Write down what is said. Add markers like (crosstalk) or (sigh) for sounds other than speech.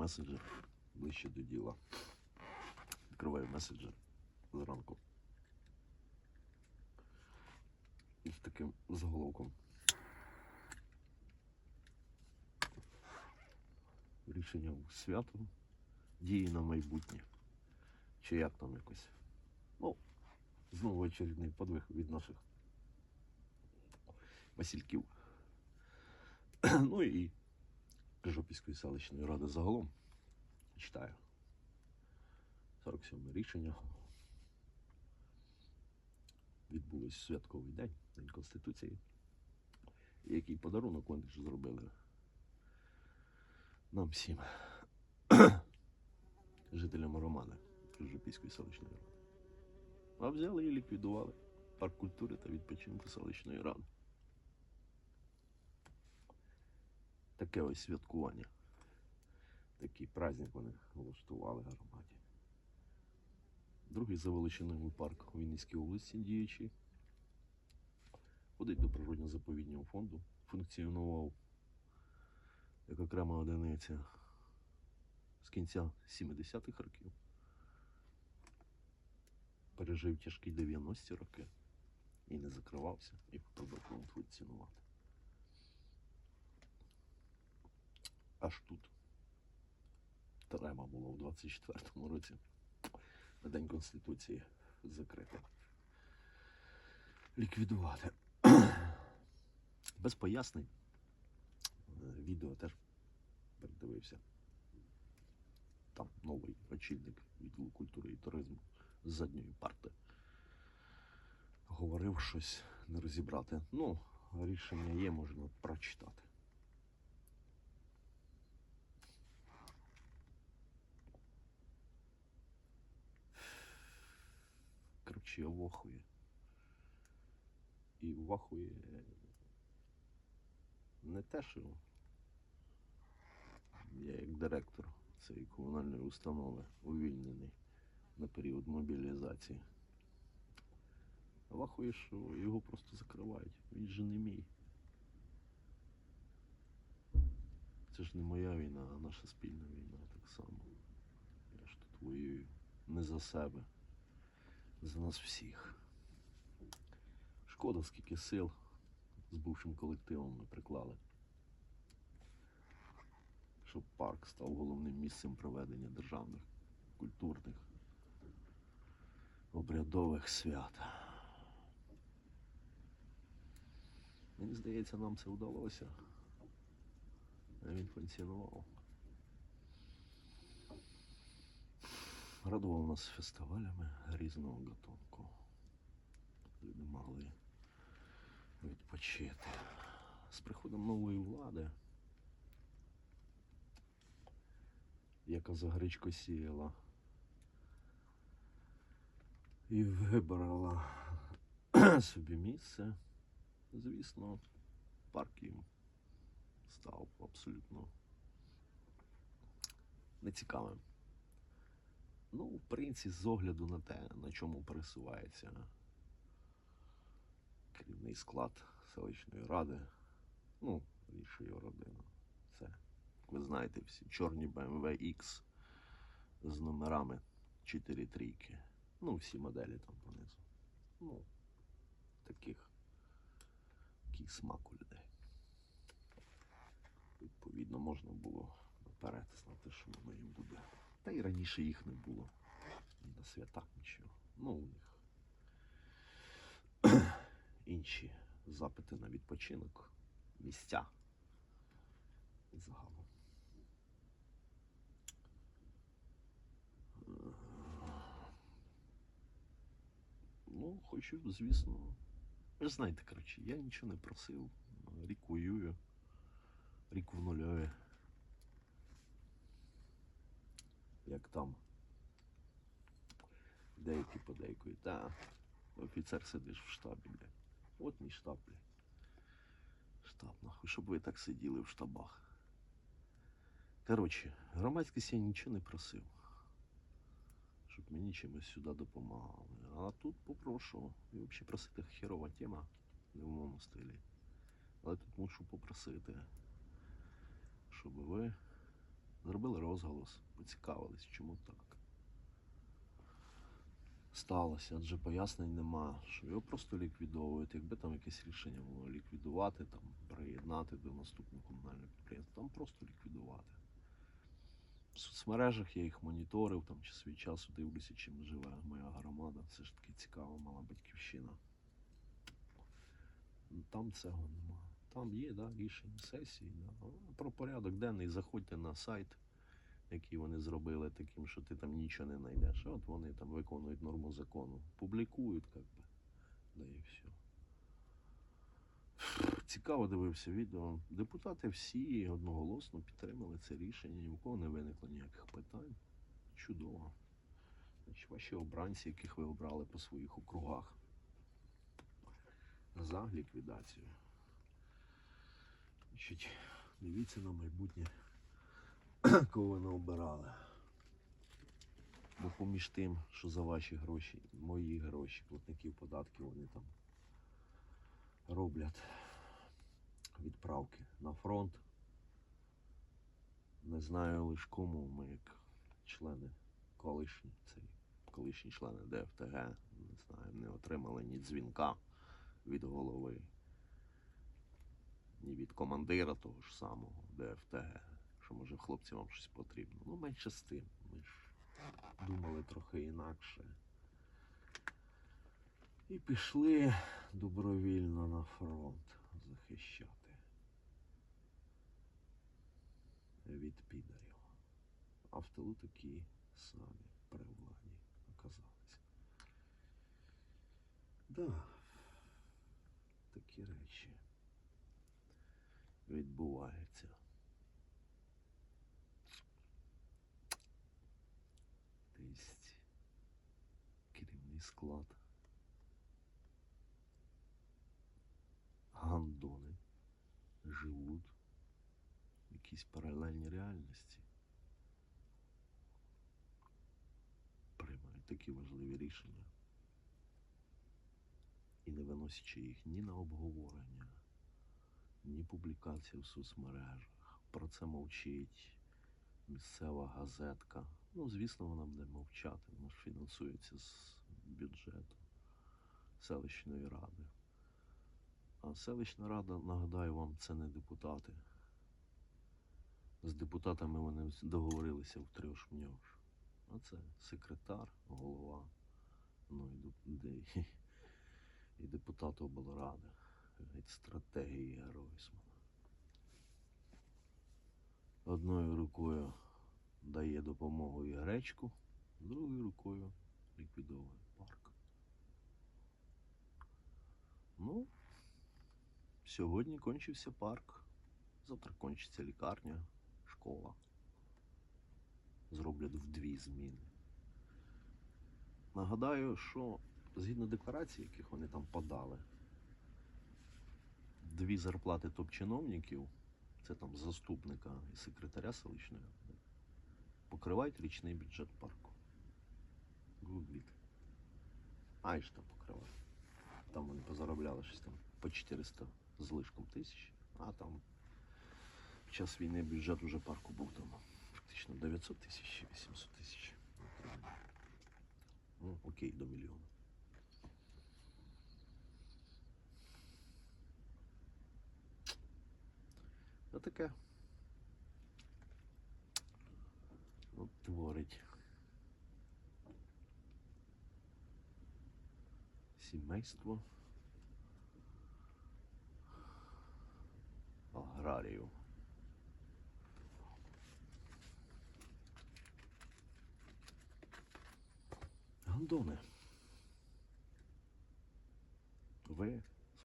месенджер ближче до діла. Відкриваю месенджер зранку. І з таким заголовком. Рішення свято дії на майбутнє. Чи як там якось. Ну, знову очередний подвиг від наших Васильків. (clears throat) ну і Крижопільської селищної ради загалом. Читаю. 47 рішення. Відбулось святковий день, День Конституції. Який подарунок вони ж зробили нам всім, (clears throat) жителям Романи Крижопільської селищної ради. А взяли і ліквідували парк культури та відпочинку селищної ради. Таке ось святкування. Такий праздник вони влаштували громаді. Другий за величиною парк у Вінницькій області діючий. Ходить до природньо-заповіднього фонду. Функціонував як окрема одиниця з кінця 70-х років. Пережив тяжкі 90-ті роки і не закривався, і продовжував функціонувати. Аж тут треба було в 24-му році на День Конституції закрити. Ліквідувати. Без пояснень. Відео теж передивився. Там новий очільник відділу культури і туризму з задньої парти. Говорив щось не розібрати. Ну, рішення є, можна прочитати. Коротше, вахує. І вахує не те, що я як директор цієї комунальної установи увільнений на період мобілізації. Вахує, що його просто закривають. Він же не мій. Це ж не моя війна, а наша спільна війна так само. Я ж тут воюю не за себе за нас всіх. Шкода, скільки сил з бувшим колективом ми приклали. Щоб парк став головним місцем проведення державних, культурних, обрядових свят. Мені здається, нам це вдалося. Він функціонував. Радував нас фестивалями різного гатунку. Люди могли відпочити. З приходом нової влади, яка за гречко сіяла і вибрала (clears throat) собі місце, звісно, парк їм став абсолютно нецікавим. Ну, в принципі, з огляду на те, на чому пересувається керівний склад селищної ради, ну, більше його родина. Це, ви знаєте, всі чорні BMW X з номерами 4 трійки. Ну, всі моделі там понизу. Ну, таких, який смак у людей. Відповідно, можна було наперед знати, що воно їм буде. Та й раніше їх не було. Ні на святах нічого. Ну, у них (clears throat) інші запити на відпочинок, місця і загалом. Ну, хочу, звісно. Ви ж знаєте, коротше, я нічого не просив. Рік воюю, рік в нульові. Як там деякі подейкують. Та офіцер сидиш в штабі, бля. От мій штаб, бля. Штаб, нахуй, щоб ви так сиділи в штабах. Коротше, громадськість я нічого не просив. Щоб мені чимось сюди допомагали. А тут попрошу. І взагалі просити херова тема не в моєму стилі. Але тут мушу попросити, щоб ви зробили розголос, поцікавились, чому так. Сталося, адже пояснень нема, що його просто ліквідовують. Якби там якесь рішення було ліквідувати, там, приєднати до наступного комунального підприємства, там просто ліквідувати. В соцмережах я їх моніторив, там час від часу дивлюся, чим живе моя громада. Це ж таки цікава мала батьківщина. Там цього нема. Там є да, рішення сесії. Да. Про порядок денний заходьте на сайт, який вони зробили таким, що ти там нічого не знайдеш. От вони там виконують норму закону. Публікують, як би. Да і все. Цікаво дивився відео. Депутати всі одноголосно підтримали це рішення, ні у кого не виникло ніяких питань. Чудово. Значить, ваші обранці, яких ви обрали по своїх округах. За ліквідацію. Значить, дивіться на майбутнє, (clears throat) кого ви не обирали. Бо поміж тим, що за ваші гроші, мої гроші, платників податків, вони там роблять відправки на фронт. Не знаю лише кому ми, як члени колишні, цей колишні члени ДФТГ, не знаю, не отримали ні дзвінка від голови, ні від командира того ж самого ДФТГ, що може хлопцям вам щось потрібно. Ну, менше з тим. Ми ж думали трохи інакше. І пішли добровільно на фронт захищати від підарів. А в тилу такі самі при владі оказалися. Да, такі речі відбуваються. Тобто керівний склад гандони живуть в якійсь паралельній реальності. Приймають такі важливі рішення. І не виносячи їх ні на обговорення, ні публікації в соцмережах. Про це мовчить місцева газетка. Ну, звісно, вона буде мовчати. Вона ж фінансується з бюджету селищної ради. А селищна рада, нагадаю вам, це не депутати. З депутатами вони договорилися в трьох шмньош. А це секретар, голова, ну і депутат облради. Геть стратегії геройсму. Одною рукою дає допомогу і гречку, другою рукою ліквідовує парк. Ну, Сьогодні кончився парк. Завтра кончиться лікарня, школа. Зроблять в дві зміни. Нагадаю, що згідно декларацій, яких вони там подали, дві зарплати топ-чиновників, це там заступника і секретаря селищної покривають річний бюджет парку. Гугліть. Ай ж там вони позаробляли щось там по 400 з лишком тисяч, а там в час війни бюджет уже парку був там фактично 900 тисяч 800 тисяч. Ну, окей, до мільйона. А таке. От творить. Сімейство. аграріїв. Гандони. Ви